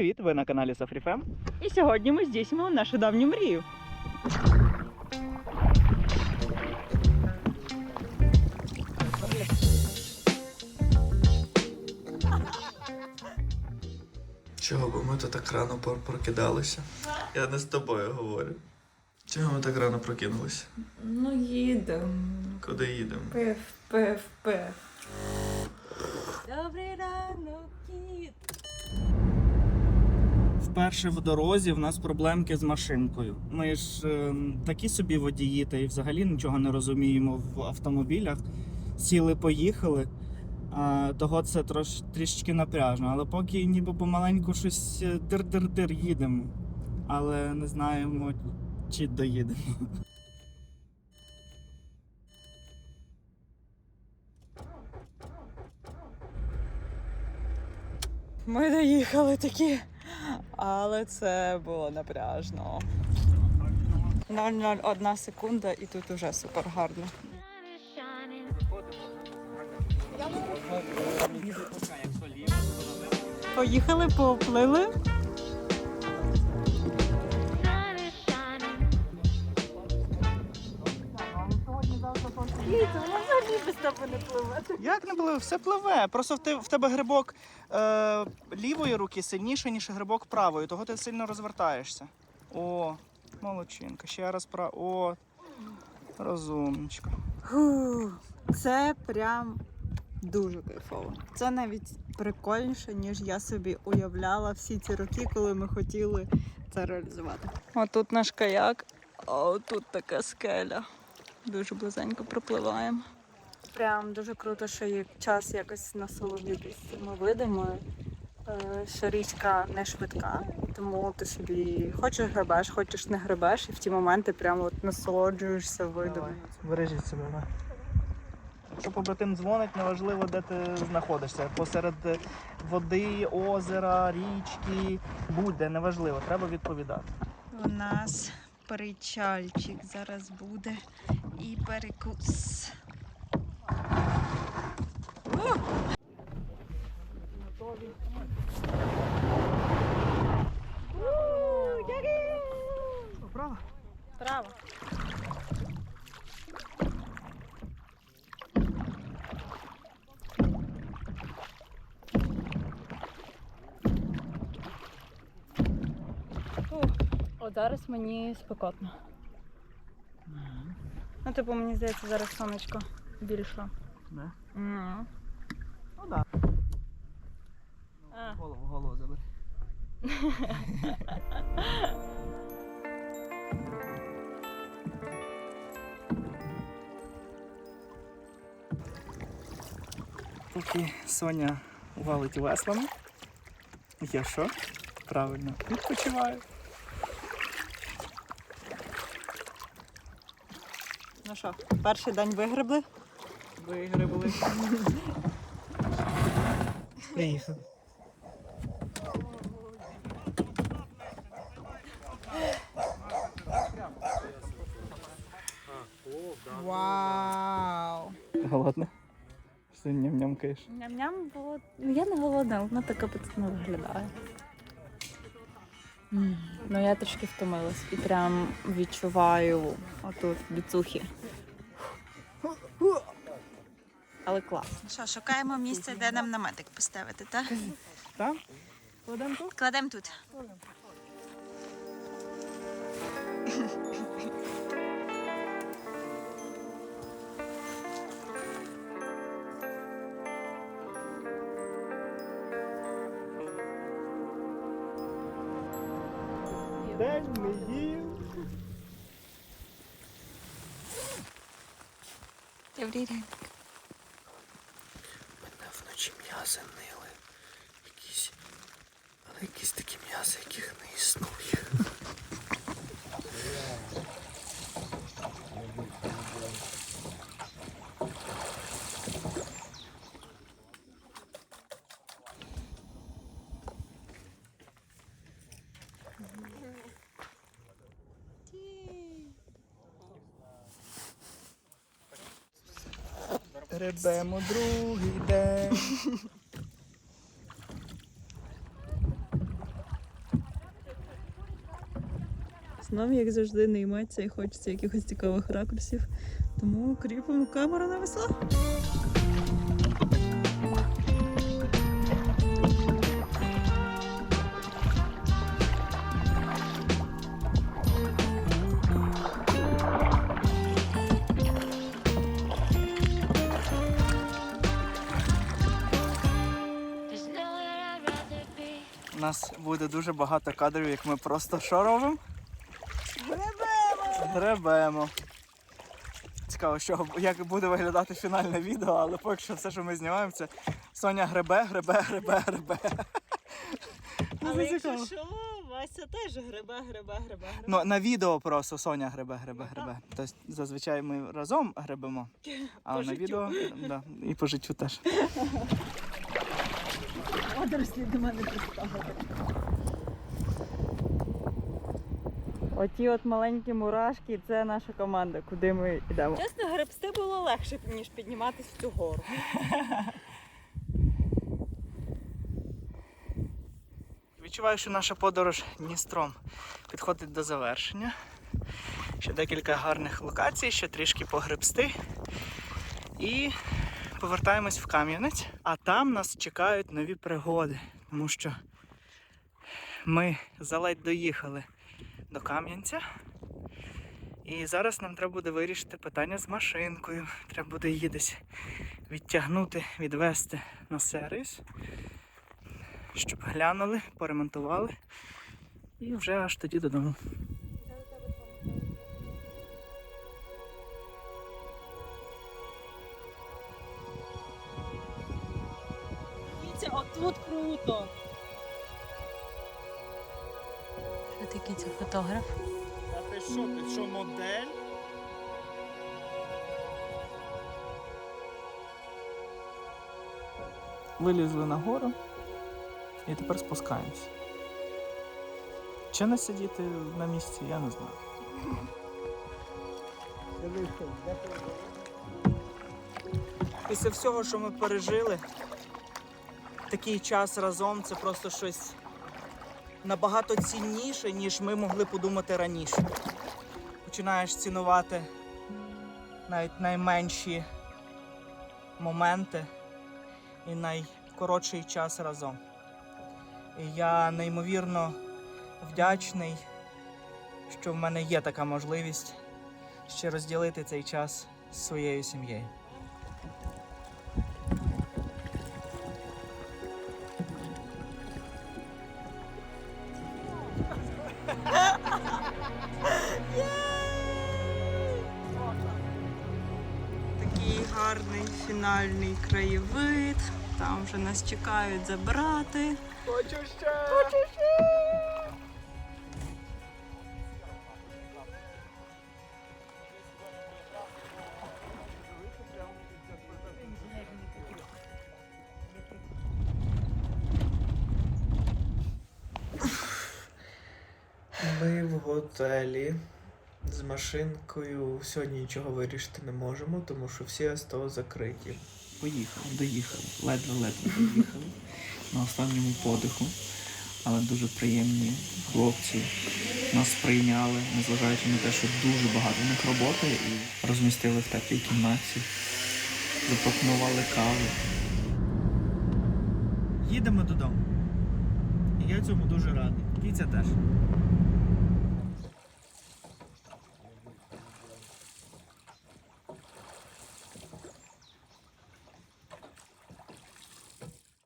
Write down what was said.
привіт! Ви на каналі Сафріфем. І сьогодні ми здійснимо нашу давню мрію. Чого, бо ми то так рано прокидалися? Я не з тобою говорю. Чого ми так рано прокинулися? Ну, їдемо. Куди їдемо? Пив, пив, пив. Добрий ранок, Вперше в дорозі в нас проблемки з машинкою. Ми ж е, такі собі водії, та й взагалі нічого не розуміємо в автомобілях. Сіли, поїхали. А, того це трош, трішечки напряжно. Але поки ніби помаленьку щось е, дир-дир-дир їдемо. Але не знаємо, чи доїдемо. Ми доїхали такі, але це було напряжно. 0,01 секунда і тут уже супер гарно. Поїхали, поплили. Як не пливе? Все пливе. Просто в, те, в тебе грибок е, лівої руки сильніший, ніж грибок правої, того ти сильно розвертаєшся. О, молодчинка. Ще раз про. О, розумничка. Фу, Це прям дуже кайфово. Це навіть прикольніше, ніж я собі уявляла всі ці роки, коли ми хотіли це реалізувати. Отут наш каяк, а тут така скеля. Дуже близенько пропливаємо. Прям дуже круто, що є час якось насолодитись цими видами. Е, Що річка не швидка, тому ти собі хочеш гребеш, хочеш не гребеш, і в ті моменти прямо от насолоджуєшся видами. Бережіть себе. да. Якщо побратим дзвонить, неважливо, де ти знаходишся. Посеред води, озера, річки, будь-де, неважливо, треба відповідати. У нас причальчик зараз буде і перекус. Право? Право. От зараз мені спекотно. Ну, типу, мені здається, зараз сонечко більше. Не? Мгм. Ну так. А. Голову, голову забери. Поки Соня валить веслами, я що? Правильно, відпочиваю. Ну що, перший день вигребли? Вигребли. Приїхали. Вау! Голодна? Що ням-нямкаєш? Ням-ням було. Ну я не голодна, вона така апетитно виглядає. Ну я трішки втомилась і прям відчуваю отут біцухи. Але клас. Що, шукаємо місце, де нам наметик поставити, так? Так? Кладемо тут? Кладемо тут. День не їв. Добрий день. Мене вночі. Якісь. Але якісь такі м'язи, яких не існує. гребемо другий день. Нам, як завжди, не йметься і хочеться якихось цікавих ракурсів, тому кріпимо камеру на весло. У нас буде дуже багато кадрів, як ми просто що робимо? Гребемо! Гребемо. Цікаво, що, як буде виглядати фінальне відео, але поки що все, що ми знімаємо, це Соня гребе, гребе, гребе, гребе. Але якщо що, Вася теж гребе, гребе, гребе, гребе. Ну, на відео просто Соня гребе, гребе, гребе. Тобто зазвичай ми разом гребемо, а По на життю. відео да, і по життю теж. Водорослі до мене приставили. Оті от маленькі мурашки це наша команда, куди ми йдемо. Чесно, гребсти було легше, ніж підніматися в цю гору. Відчуваю, що наша подорож Дністром підходить до завершення. Ще декілька гарних локацій, ще трішки погребсти. І повертаємось в Кам'янець. А там нас чекають нові пригоди, тому що ми заледь доїхали до Кам'янця. І зараз нам треба буде вирішити питання з машинкою. Треба буде її десь відтягнути, відвести на сервіс щоб глянули, поремонтували і вже аж тоді додому. Отут круто. Що такий це фотограф? А ти що, ти що модель? Вилізли на гору і тепер спускаємося. Чи не сидіти на місці, я не знаю. Після всього, що ми пережили, такий час разом це просто щось набагато цінніше, ніж ми могли подумати раніше. Починаєш цінувати навіть найменші моменти і найкоротший час разом. І я неймовірно вдячний, що в мене є така можливість ще розділити цей час з своєю сім'єю. Фінальний краєвид. Там вже нас чекають забрати. Хочу ще! Ми в готелі з машинкою сьогодні нічого вирішити не можемо, тому що всі СТО закриті. Поїхали, доїхали, ледве-ледве доїхали на останньому подиху. Але дуже приємні хлопці нас прийняли, незважаючи на те, що дуже багато в них роботи, і розмістили в теплій кімнаті, запропонували каву. Їдемо додому. І я цьому дуже радий. Кіця теж.